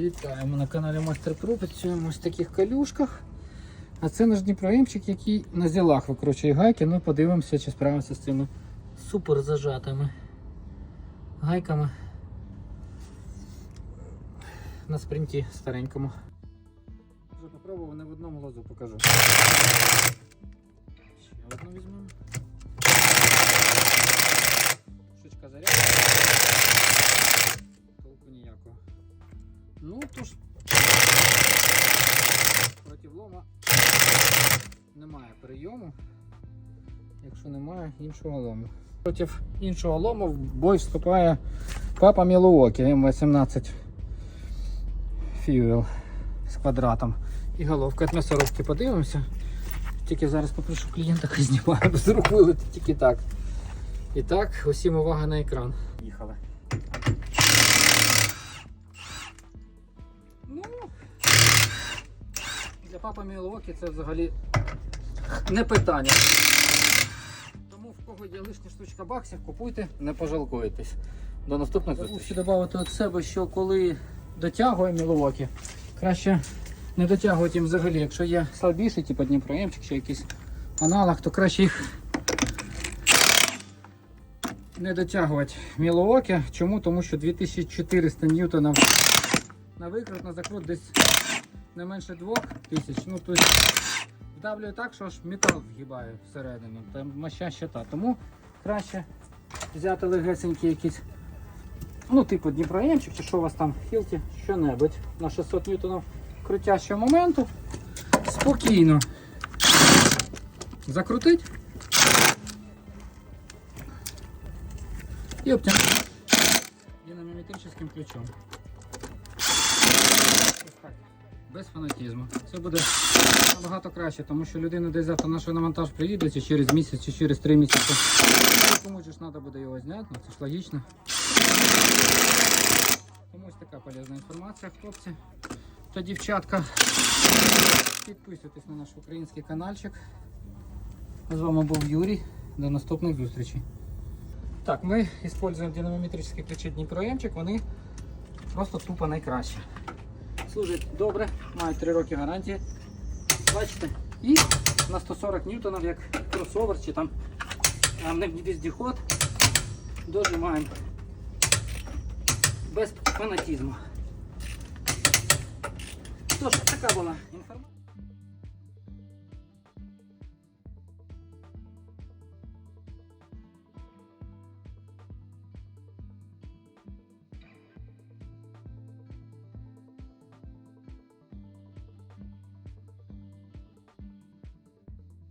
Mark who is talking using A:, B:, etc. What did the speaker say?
A: Вітаємо на каналі Мастер Про. Працюємо ось в таких калюшках. А це наш Дніпроємчик, який на зілах викручує гайки. Ну, подивимося, чи справимося з цими супер зажатими гайками на спринті старенькому. Вже попробував не в одному лозу покажу. Ще одну візьмемо. Шичка заряджена. Ну, тож проти лома немає прийому, якщо немає іншого лому. Проти іншого лому в бой вступає папа Мілуокі М18 Fuel з квадратом і головка. От м'ясорубки подивимося. Тільки зараз попрошу клієнта, хай знімає, з рук вилетить тільки так. І так, усім увага на екран. Їхали. Папа Мілуокі це взагалі не питання. Тому в кого є лишня штучка баксів, купуйте, не пожалкуєтесь. До наступних зустрічей. Ще додати від себе, що коли дотягує Мілуокі, краще не дотягувати їм взагалі. Якщо є слабіший, типу Дніпроємчик чи якийсь аналог, то краще їх не дотягувати Мілуокі. Чому? Тому що 2400 ньютонів на викрут, на закрут десь не менше 2000. Ну, тобто вдавлює так, що аж метал вгибає всередину. Там моща щита. Тому краще взяти легесенький якийсь, ну, типу Дніпроємчик, чи що у вас там хілті, що-небудь на 600 ньютонів крутящого моменту. Спокійно закрутить. І обтягнути динамометричним ключом. Без фанатізму. Це буде набагато краще, тому що людина десь завтра на шиномонтаж приїде, чи через місяць, чи через три місяці. Комусь ж треба буде його зняти, ну це ж логічно. Комусь така полезна інформація, хлопці та дівчатка. Підписуйтесь на наш український каналчик. З вами був Юрій. До наступних зустрічей. Так, ми використовуємо динамометричні ключі Дніпроємчик, вони просто тупо найкраще. Служить добре, мають 3 роки гарантії. Бачите? І на 140 ньютонів, як кросовер чи там віздіход, дожимаємо без фанатізму. Тож, така була інформація.